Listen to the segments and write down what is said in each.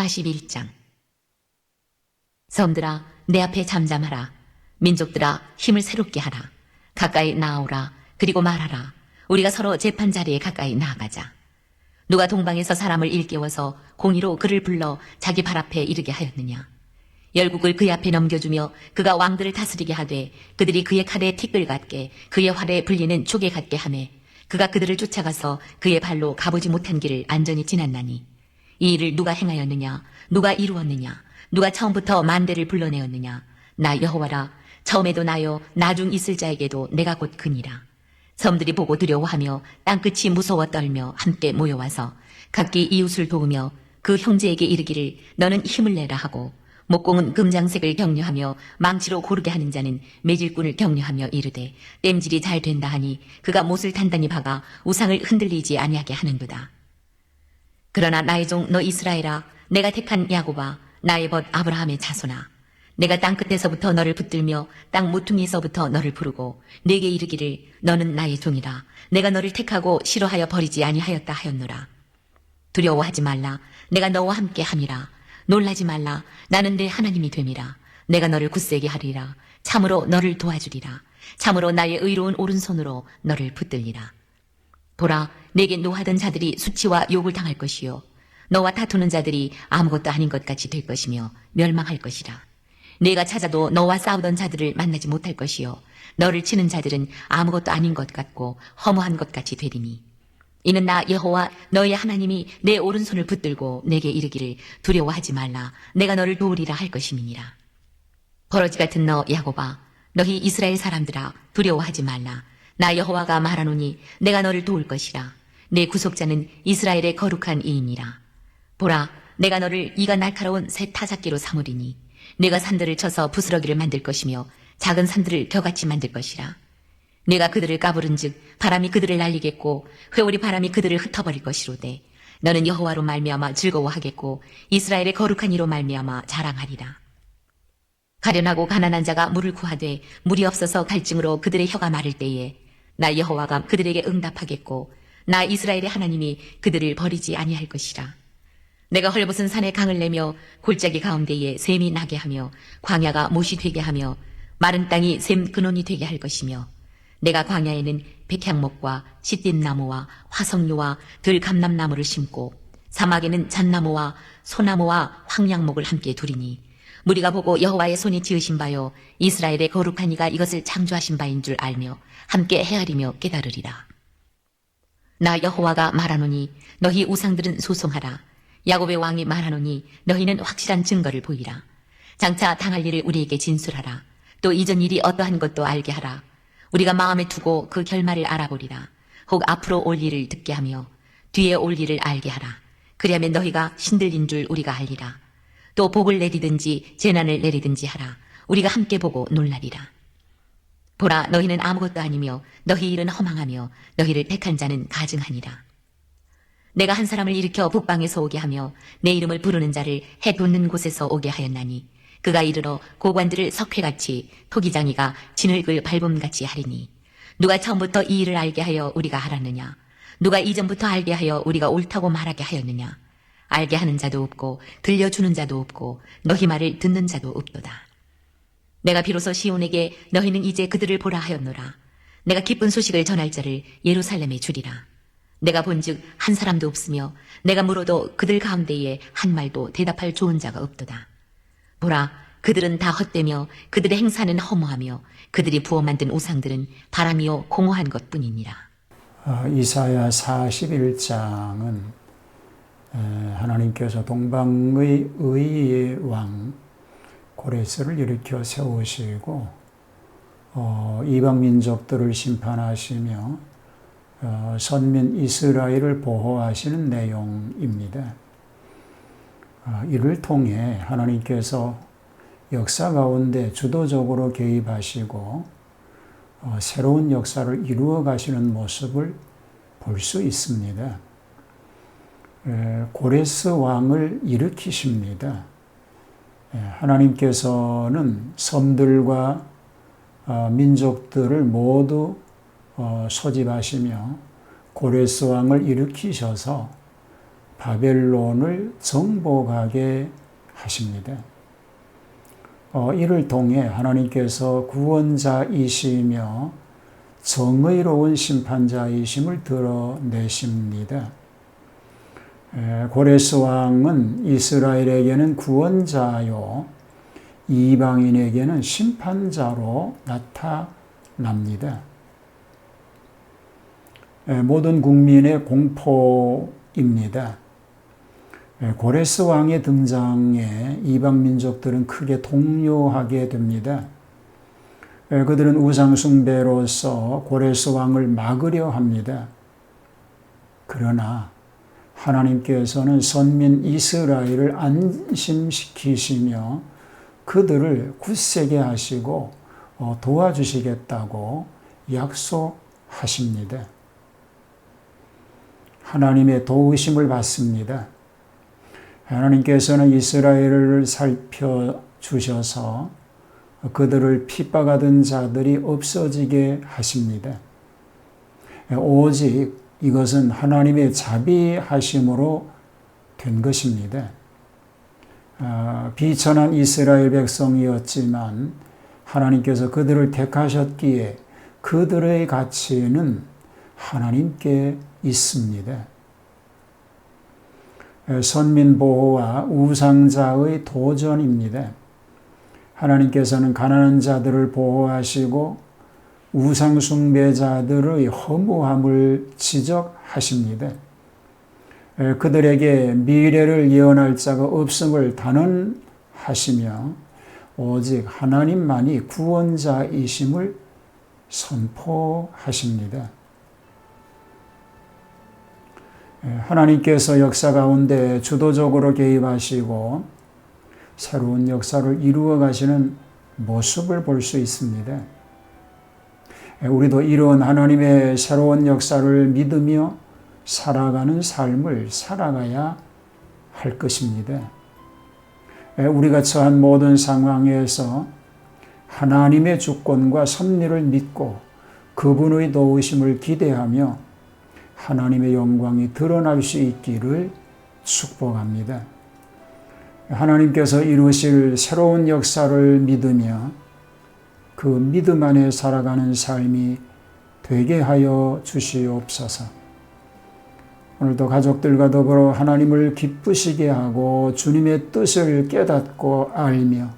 41장. 섬들아 내 앞에 잠잠하라. 민족들아 힘을 새롭게 하라. 가까이 나오라. 그리고 말하라. 우리가 서로 재판 자리에 가까이 나아가자. 누가 동방에서 사람을 일깨워서 공의로 그를 불러 자기 발 앞에 이르게 하였느냐? 열국을 그의 앞에 넘겨주며 그가 왕들을 다스리게 하되 그들이 그의 칼에 티끌 같게 그의 활에 불리는 조개 같게 하매 그가 그들을 쫓아가서 그의 발로 가보지 못한 길을 안전히 지났나니 이 일을 누가 행하였느냐? 누가 이루었느냐? 누가 처음부터 만대를 불러내었느냐? 나 여호와라 처음에도 나요 나중 있을 자에게도 내가 곧 그니라. 섬들이 보고 두려워하며 땅끝이 무서워 떨며 함께 모여와서 각기 이웃을 도우며 그 형제에게 이르기를 너는 힘을 내라 하고 목공은 금장색을 격려하며 망치로 고르게 하는 자는 매질꾼을 격려하며 이르되 땜질이 잘 된다 하니 그가 못을 단단히 박아 우상을 흔들리지 아니하게 하는도다. 그러나 나의 종 너 이스라엘아 내가 택한 야곱아 나의 벗 아브라함의 자손아 내가 땅 끝에서부터 너를 붙들며 땅 모퉁이에서부터 너를 부르고 내게 이르기를 너는 나의 종이라. 내가 너를 택하고 싫어하여 버리지 아니하였다 하였노라. 두려워하지 말라. 내가 너와 함께 함이라. 놀라지 말라. 나는 내 하나님이 됨이라. 내가 너를 굳세게 하리라. 참으로 너를 도와주리라. 참으로 나의 의로운 오른손으로 너를 붙들리라 보라, 내게 노하던 자들이 수치와 욕을 당할 것이요. 너와 다투는 자들이 아무것도 아닌 것 같이 될 것이며 멸망할 것이라. 내가 찾아도 너와 싸우던 자들을 만나지 못할 것이요. 너를 치는 자들은 아무것도 아닌 것 같고 허무한 것 같이 되리니. 이는 나 여호와 너의 하나님이 내 오른손을 붙들고 내게 이르기를 두려워하지 말라. 내가 너를 도우리라 할 것임이니라. 버러지 같은 너 야곱아 너희 이스라엘 사람들아 두려워하지 말라 나 여호와가 말하노니 내가 너를 도울 것이라. 내 구속자는 이스라엘의 거룩한 이인이라. 보라 내가 너를 이가 날카로운 새 타작기로 삼으리니 내가 산들을 쳐서 부스러기를 만들 것이며 작은 산들을 겨같이 만들 것이라. 내가 그들을 까부른즉 바람이 그들을 날리겠고 회오리 바람이 그들을 흩어버릴 것이로되 너는 여호와로 말미암아 즐거워하겠고 이스라엘의 거룩한 이로 말미암아 자랑하리라. 가련하고 가난한 자가 물을 구하되 물이 없어서 갈증으로 그들의 혀가 마를 때에 나 여호와가 그들에게 응답하겠고 나 이스라엘의 하나님이 그들을 버리지 아니할 것이라. 내가 헐벗은 산에 강을 내며 골짜기 가운데에 샘이 나게 하며 광야가 못이 되게 하며 마른 땅이 샘 근원이 되게 할 것이며 내가 광야에는 백향목과 시띠나무와 화석류와 들감남나무를 심고 사막에는 잣나무와 소나무와 황양목을 함께 두리니 무리가 보고 여호와의 손이 지으신 바요 이스라엘의 거룩한 이가 이것을 창조하신 바인 줄 알며 함께 헤아리며 깨달으리라. 나 여호와가 말하노니 너희 우상들은 소송하라. 야곱의 왕이 말하노니 너희는 확실한 증거를 보이라. 장차 당할 일을 우리에게 진술하라. 또 이전 일이 어떠한 것도 알게 하라. 우리가 마음에 두고 그 결말을 알아보리라. 혹 앞으로 올 일을 듣게 하며 뒤에 올 일을 알게 하라. 그리하면 너희가 신들린 줄 우리가 알리라. 또 복을 내리든지 재난을 내리든지 하라. 우리가 함께 보고 놀라리라. 보라 너희는 아무것도 아니며 너희 일은 허망하며 너희를 택한 자는 가증하니라. 내가 한 사람을 일으켜 북방에서 오게 하며 내 이름을 부르는 자를 해 돋는 곳에서 오게 하였나니 그가 이르러 고관들을 석회같이 토기장이가 진흙을 밟음같이 하리니 누가 처음부터 이 일을 알게 하여 우리가 하라느냐 누가 이전부터 알게 하여 우리가 옳다고 말하게 하였느냐 알게 하는 자도 없고 들려주는 자도 없고 너희 말을 듣는 자도 없도다. 내가 비로소 시온에게 너희는 이제 그들을 보라 하였노라. 내가 기쁜 소식을 전할 자를 예루살렘에 주리라. 내가 본즉 한 사람도 없으며 내가 물어도 그들 가운데에 한 말도 대답할 좋은 자가 없도다. 보라 그들은 다 헛되며 그들의 행사는 허무하며 그들이 부어 만든 우상들은 바람이요 공허한 것뿐이니라. 어, 이사야 41장은 하나님께서 동방의 의의 왕 고레스를 일으켜 세우시고 어, 이방 민족들을 심판하시며 어, 선민 이스라엘을 보호하시는 내용입니다. 어, 이를 통해 하나님께서 역사 가운데 주도적으로 개입하시고 어, 새로운 역사를 이루어 가시는 모습을 볼 수 있습니다. 고레스 왕을 일으키십니다. 하나님께서는 섬들과 민족들을 모두 소집하시며 고레스 왕을 일으키셔서 바벨론을 정복하게 하십니다. 어, 이를 통해 하나님께서 구원자이시며 정의로운 심판자이심을 드러내십니다. 에, 고레스 왕은 이스라엘에게는 구원자요, 이방인에게는 심판자로 나타납니다. 에, 모든 국민의 공포입니다. 에, 고레스 왕의 등장에 이방 민족들은 크게 동요하게 됩니다. 에, 그들은 우상숭배로서 고레스 왕을 막으려 합니다. 그러나 하나님께서는 선민 이스라엘을 안심시키시며 그들을 굳세게 하시고 어, 도와주시겠다고 약속하십니다. 하나님의 도우심을 받습니다. 하나님께서는 이스라엘을 살펴주셔서 그들을 핍박하던 자들이 없어지게 하십니다. 오직 이것은 하나님의 자비하심으로 된 것입니다. 아, 비천한 이스라엘 백성이었지만 하나님께서 그들을 택하셨기에 그들의 가치는 하나님께 있습니다. 선민 보호와 우상자의 도전입니다. 하나님께서는 가난한 자들을 보호하시고 우상숭배자들의 허무함을 지적하십니다. 그들에게 미래를 예언할 자가 없음을 단언하시며 오직 하나님만이 구원자이심을 선포하십니다. 하나님께서 역사 가운데 주도적으로 개입하시고 새로운 역사를 이루어 가시는 모습을 볼 수 있습니다. 우리도 이런 하나님의 새로운 역사를 믿으며 살아가는 삶을 살아가야 할 것입니다. 우리가 처한 모든 상황에서 하나님의 주권과 섭리를 믿고 그분의 도우심을 기대하며 하나님의 영광이 드러날 수 있기를 축복합니다. 하나님께서 이루실 새로운 역사를 믿으며 그 믿음 안에 살아가는 삶이 되게 하여 주시옵소서. 오늘도 가족들과 더불어 하나님을 기쁘시게 하고 주님의 뜻을 깨닫고 알며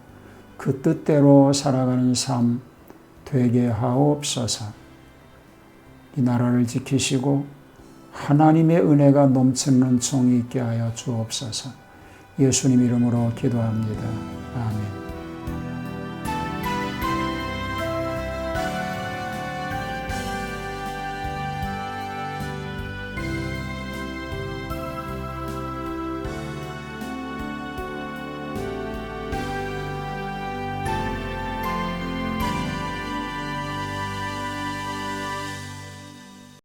그 뜻대로 살아가는 삶 되게 하옵소서. 이 나라를 지키시고 하나님의 은혜가 넘치는 종이 있게 하여 주옵소서. 예수님 이름으로 기도합니다. 아멘.